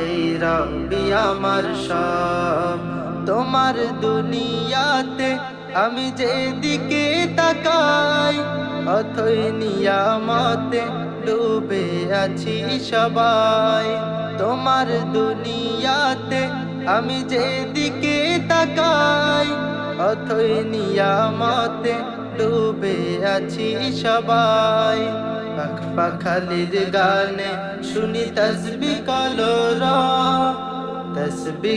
এই রবি আমার সব। তোমার দুনিয়াতে আমি যেদিকে তাকাই, অথই নিয়ামতে ডুবে আছি সবাই। তোমার দুনিয়াতে আমি যেদিকে তাকাই অথই নিয়ামতে ডুবে আছি সবাই। পাখ পাখালির গানে শুনি তসবি কলর তসবি